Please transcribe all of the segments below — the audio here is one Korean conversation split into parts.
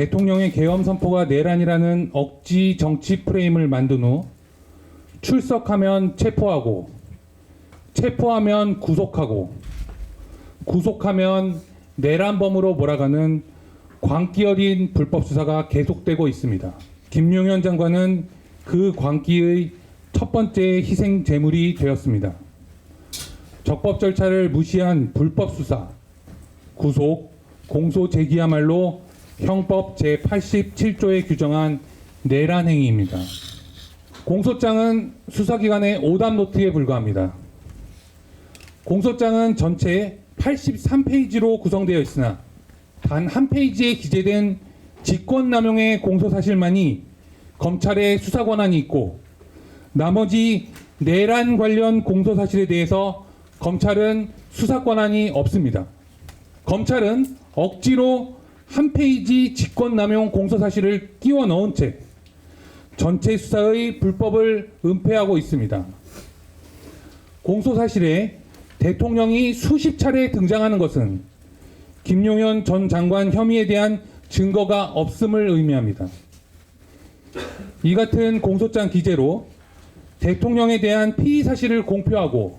대통령의 계엄 선포가 내란이라는 억지 정치 프레임을 만든 후 출석하면 체포하고 체포하면 구속하고 구속하면 내란범으로 몰아가는 광기 어린 불법 수사가 계속되고 있습니다. 김용현 장관은 그 광기의 첫 번째 희생 제물이 되었습니다. 적법 절차를 무시한 불법 수사, 구속, 공소 제기야말로 형법 제87조에 규정한 내란 행위입니다. 공소장은 수사기관의 오답 노트에 불과합니다. 공소장은 전체 83페이지로 구성되어 있으나 단 한 페이지에 기재된 직권남용의 공소사실만이 검찰의 수사 권한이 있고 나머지 내란 관련 공소사실에 대해서 검찰은 수사 권한이 없습니다. 검찰은 억지로 한 페이지 직권남용 공소사실을 끼워 넣은 채 전체 수사의 불법을 은폐하고 있습니다. 공소사실에 대통령이 수십 차례 등장하는 것은 김용현 전 장관 혐의에 대한 증거가 없음을 의미합니다. 이 같은 공소장 기재로 대통령에 대한 피의 사실을 공표하고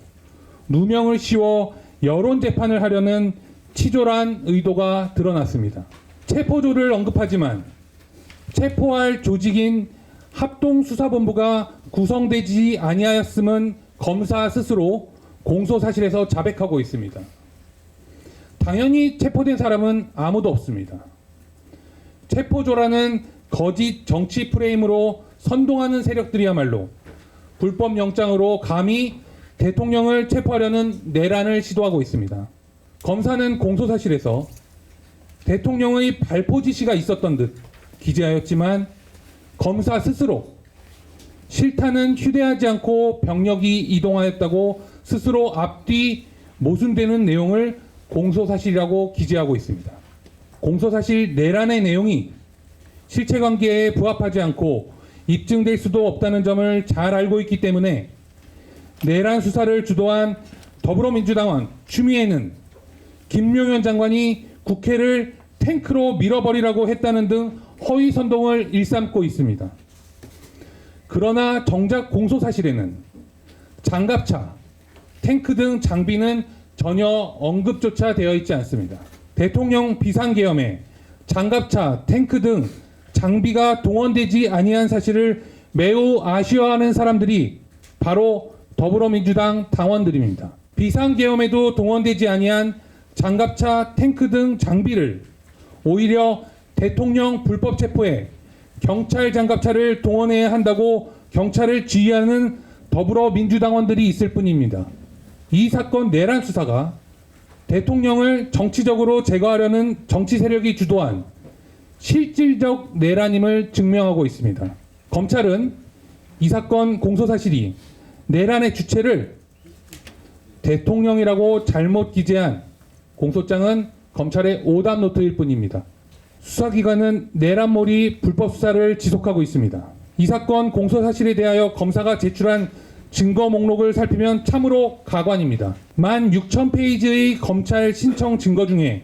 누명을 씌워 여론 재판을 하려는 치졸한 의도가 드러났습니다. 체포조를 언급하지만 체포할 조직인 합동수사본부가 구성되지 아니하였음은 검사 스스로 공소사실에서 자백하고 있습니다. 당연히 체포된 사람은 아무도 없습니다. 체포조라는 거짓 정치 프레임으로 선동하는 세력들이야말로 불법 영장으로 감히 대통령을 체포하려는 내란을 시도하고 있습니다. 검사는 공소사실에서 대통령의 발포 지시가 있었던 듯 기재하였지만 검사 스스로 실타는 휴대하지 않고 병력이 이동하였다고 스스로 앞뒤 모순되는 내용을 공소사실이라고 기재하고 있습니다. 공소사실 내란의 내용이 실체관계에 부합하지 않고 입증될 수도 없다는 점을 잘 알고 있기 때문에 내란 수사를 주도한 더불어민주당원 추미애는 김용현 장관이 국회를 탱크로 밀어버리라고 했다는 등 허위 선동을 일삼고 있습니다. 그러나 정작 공소 사실에는 장갑차, 탱크 등 장비는 전혀 언급조차 되어 있지 않습니다. 대통령 비상계엄에 장갑차, 탱크 등 장비가 동원되지 아니한 사실을 매우 아쉬워하는 사람들이 바로 더불어민주당 당원들입니다. 비상계엄에도 동원되지 아니한 장갑차, 탱크 등 장비를 오히려 대통령 불법 체포에 경찰 장갑차를 동원해야 한다고 경찰을 지휘하는 더불어민주당원들이 있을 뿐입니다. 이 사건 내란 수사가 대통령을 정치적으로 제거하려는 정치 세력이 주도한 실질적 내란임을 증명하고 있습니다. 검찰은 이 사건 공소 사실이 내란의 주체를 대통령이라고 잘못 기재한 공소장은 검찰의 오답 노트일 뿐입니다. 수사기관은 내란몰이 불법 수사를 지속하고 있습니다. 이 사건 공소 사실에 대하여 검사가 제출한 증거 목록을 살피면 참으로 가관입니다. 16,000페이지의 검찰 신청 증거 중에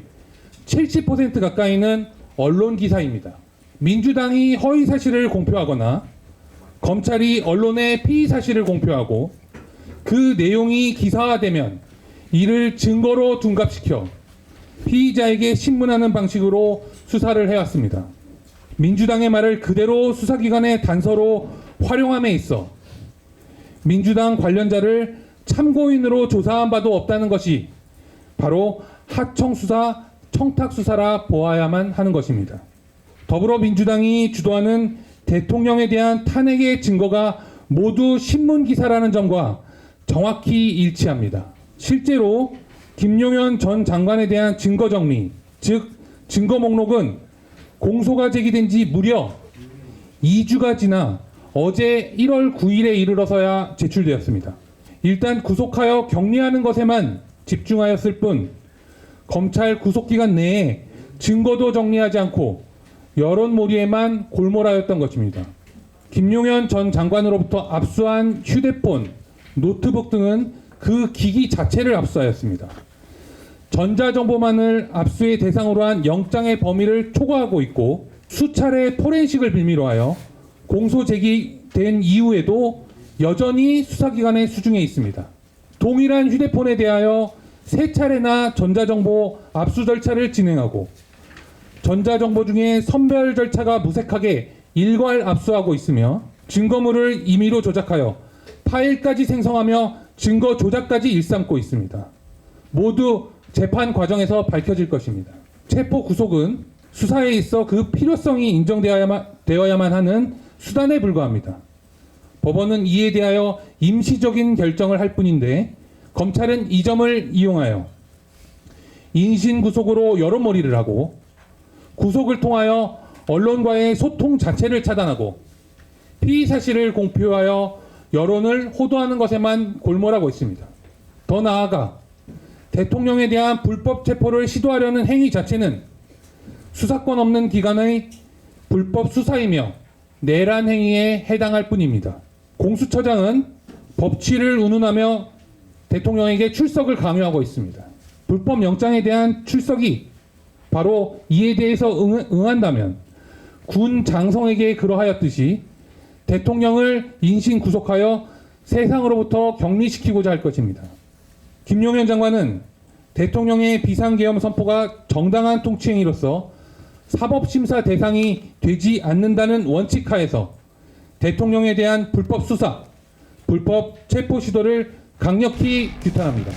70% 가까이는 언론 기사입니다. 민주당이 허위 사실을 공표하거나 검찰이 언론에 피의 사실을 공표하고 그 내용이 기사화되면 이를 증거로 둔갑시켜 피의자에게 신문하는 방식으로 수사를 해왔습니다. 민주당의 말을 그대로 수사기관의 단서로 활용함에 있어 민주당 관련자를 참고인으로 조사한 바도 없다는 것이 바로 하청수사, 청탁수사라 보아야만 하는 것입니다. 더불어민주당이 주도하는 대통령에 대한 탄핵의 증거가 모두 신문 기사라는 점과 정확히 일치합니다. 실제로 김용현 전 장관에 대한 증거 정리, 즉 증거 목록은 공소가 제기된 지 무려 2주가 지나 어제 1월 9일에 이르러서야 제출되었습니다. 일단 구속하여 격리하는 것에만 집중하였을 뿐 검찰 구속기간 내에 증거도 정리하지 않고 여론몰이에만 골몰하였던 것입니다. 김용현 전 장관으로부터 압수한 휴대폰, 노트북 등은 그 기기 자체를 압수하였습니다. 전자정보만을 압수의 대상으로 한 영장의 범위를 초과하고 있고 수차례 포렌식을 빌미로 하여 공소 제기된 이후에도 여전히 수사기관의 수중에 있습니다. 동일한 휴대폰에 대하여 세 차례나 전자정보 압수 절차를 진행하고 전자정보 중에 선별 절차가 무색하게 일괄 압수하고 있으며 증거물을 임의로 조작하여 파일까지 생성하며 증거 조작까지 일삼고 있습니다. 모두 재판 과정에서 밝혀질 것입니다. 체포 구속은 수사에 있어 그 필요성이 인정되어야만 되어야만 하는 수단에 불과합니다. 법원은 이에 대하여 임시적인 결정을 할 뿐인데 검찰은 이 점을 이용하여 인신 구속으로 여론몰이를 하고 구속을 통하여 언론과의 소통 자체를 차단하고 피의 사실을 공표하여 여론을 호도하는 것에만 골몰하고 있습니다. 더 나아가 대통령에 대한 불법 체포를 시도하려는 행위 자체는 수사권 없는 기관의 불법 수사이며 내란 행위에 해당할 뿐입니다. 공수처장은 법치를 운운하며 대통령에게 출석을 강요하고 있습니다. 불법 영장에 대한 출석이 바로 이에 대해서 응, 응한다면 군 장성에게 그러하였듯이 대통령을 인신 구속하여 세상으로부터 격리시키고자 할 것입니다. 김용현 장관은 대통령의 비상계엄 선포가 정당한 통치행위로서 사법심사 대상이 되지 않는다는 원칙 하에서 대통령에 대한 불법 수사, 불법 체포 시도를 강력히 규탄합니다.